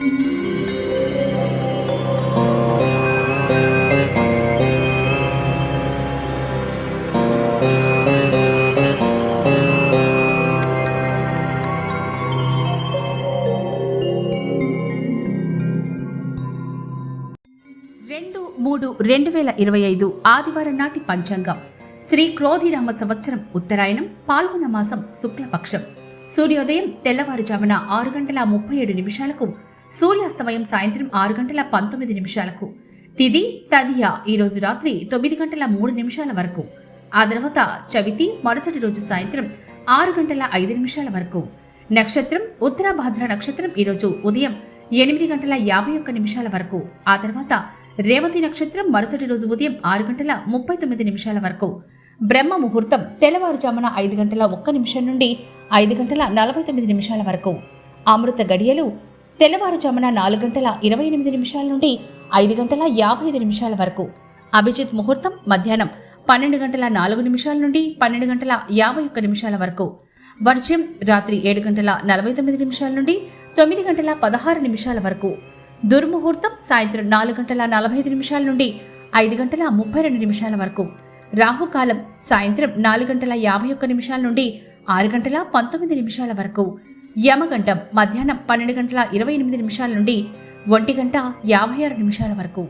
రెండు మూడు రెండు వేల ఇరవై ఐదు ఆదివారం నాటి పంచాంగం. శ్రీ క్రోధిరామ సంవత్సరం ఉత్తరాయణం పాల్గొన మాసం శుక్లపక్షం. సూర్యోదయం తెల్లవారుజామున ఆరు గంటల ముప్పై ఏడు నిమిషాలకు సూర్యాస్తమయం సాయంత్రం ఆరు గంటల పంతొమ్మిది నిమిషాలకు. తిది తదియ ఈ రోజు రాత్రి తొమ్మిది గంటల మూడు నిమిషాల వరకు. ఆ తర్వాత చవితి మరుసటి రోజు సాయంత్రం ఆరు గంటల ఐదు నిమిషాల వరకు. నక్షత్రం ఉత్తరాభాద్ర నక్షత్రం ఈరోజు ఉదయం ఎనిమిది గంటల యాభై ఒక్క నిమిషాల వరకు. ఆ తర్వాత రేవతి నక్షత్రం మరుసటి రోజు ఉదయం ఆరు గంటల ముప్పై తొమ్మిది నిమిషాల వరకు. బ్రహ్మ ముహూర్తం తెల్లవారుజామున ఐదు గంటల ఒక్క నిమిషం నుండి ఐదు గంటల నలభై తొమ్మిది నిమిషాల వరకు. అమృత గడియలు తెల్లవారుజామున నాలుగు గంటల ఇరవై ఎనిమిది నిమిషాల నుండి ఐదు గంటల యాభై ఐదు నిమిషాల వరకు. అభిజిత్ ముహూర్తం మధ్యాహ్నం పన్నెండు గంటల నాలుగు నిమిషాల నుండి పన్నెండు గంటల యాభై ఒక్క నిమిషాల వరకు. వర్జ్యం రాత్రి ఏడు గంటల నలభై తొమ్మిది నిమిషాల నుండి తొమ్మిది గంటల పదహారు నిమిషాల వరకు. దుర్ముహూర్తం సాయంత్రం నాలుగు గంటల నలభై ఐదు నిమిషాల నుండి ఐదు గంటల ముప్పై రెండు నిమిషాల వరకు. రాహుకాలం సాయంత్రం నాలుగు గంటల యాభై ఒక్క నిమిషాల నుండి ఆరు గంటల పంతొమ్మిది నిమిషాల వరకు. యమగండం మధ్యాహ్నం పన్నెండు గంటల ఇరవై ఎనిమిది నిమిషాల నుండి ఒంటి గంట యాభై ఆరు నిమిషాల వరకు.